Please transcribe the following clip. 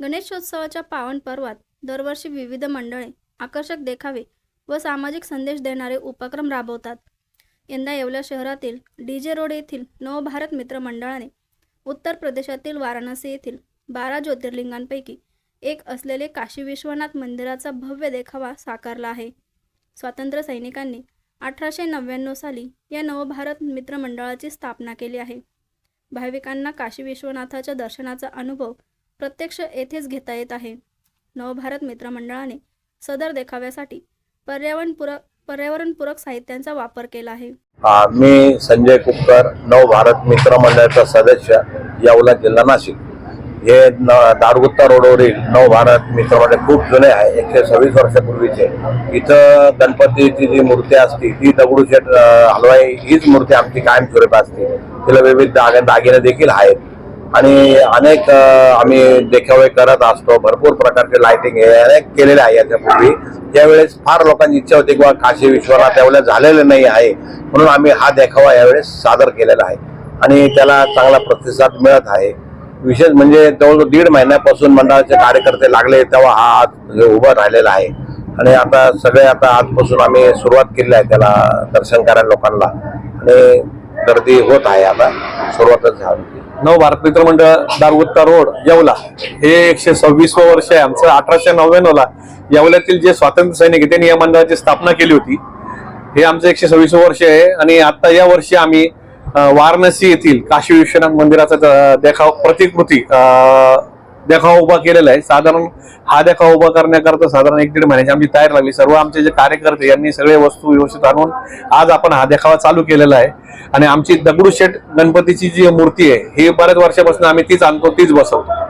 गणेशोत्सवाच्या पावन पर्वात दरवर्षी विविध मंडळे आकर्षक देखावे व सामाजिक संदेश देणारे उपक्रम राबवतात. यंदा येवला शहरातील डी जे रोड येथील नवभारत मित्र मंडळाने उत्तर प्रदेशातील वाराणसी येथील बारा ज्योतिर्लिंगांपैकी एक असलेले काशी विश्वनाथ मंदिराचा भव्य देखावा साकारला आहे. स्वातंत्र्य सैनिकांनी अठराशे नव्याण्णव साली या नवभारत मित्र मंडळाची स्थापना केली आहे. भाविकांना काशी विश्वनाथाच्या दर्शनाचा अनुभव प्रत्यक्ष येथेच घेता येत आहे. नवभारत मित्रमंडळाने सदर देखाव्यासाठी पर्यावरणपूरक पर्यावरणपूरक साहित्यांचा वापर केला आहे. मी संजय कुपकर नवभारत मित्र मंडळाचा सदस्य यावला जिल्हा नाशिक. हे न दारगुत्ता रोडवरील नवभारत मित्र मंडळ खूप जुने आहे एकशे सव्वीस वर्षापूर्वीचे. इथं गणपतीची जी मूर्ती असते ती दगडूशेठ हलवाई हीच मूर्ती आमची कायमस्वरूपी असते. तिला विविध दाग दागिने देखील आहेत. आणि अनेक आम्ही देखावे करत असतो. भरपूर प्रकारचे लाइटिंग हे अनेक केलेले आहे याच्यापूर्वी. यावेळेस फार लोकांची इच्छा होती किंवा काशी विश्वनाथ यावेळेस झालेलं नाही आहे. म्हणून आम्ही हा देखावा यावेळेस सादर केलेला आहे. आणि त्याला चांगला प्रतिसाद मिळत आहे. विशेष म्हणजे जवळजवळ दीड महिन्यापासून मंडळाचे कार्यकर्ते लागले तेव्हा हा आज म्हणजे उभा राहिलेला आहे. आणि आता सगळे आता आजपासून आम्ही सुरुवात केली आहे त्याला दर्शन करायला लोकांना. आणि गर्दी होत आहे आता. सुरुवातच झाली नव भारत मित्र मंडळ दारगुत्ता रोड येवला. हे एकशे सव्वीसवं वर्ष आहे. आमचं अठराशे नव्याण्णव ला येवल्यातील जे स्वातंत्र्य सैनिक आहे त्यांनी या मंडळाची स्थापना केली होती. हे आमचं एकशे सव्वीसवं वर्ष आहे आणि आता या वर्षी आम्ही वाराणसी येथील काशी विश्वनाथ मंदिराचा देखाव प्रतिकृती देखावा उभा केलेला आहे. साधारण हा देखावा उभा करण्याकरता साधारण एक दीड महिन्याची आमची तयारी लागली. सर्व आमचे जे कार्यकर्ते यांनी सगळे वस्तू व्यवस्थित आणून आज आपण हा देखावा चालू केलेला आहे. आणि आमची दगडूशेठ गणपतीची जी मूर्ती आहे ही बऱ्याच वर्षापासून आम्ही तीच आणतो तीच बसवतो.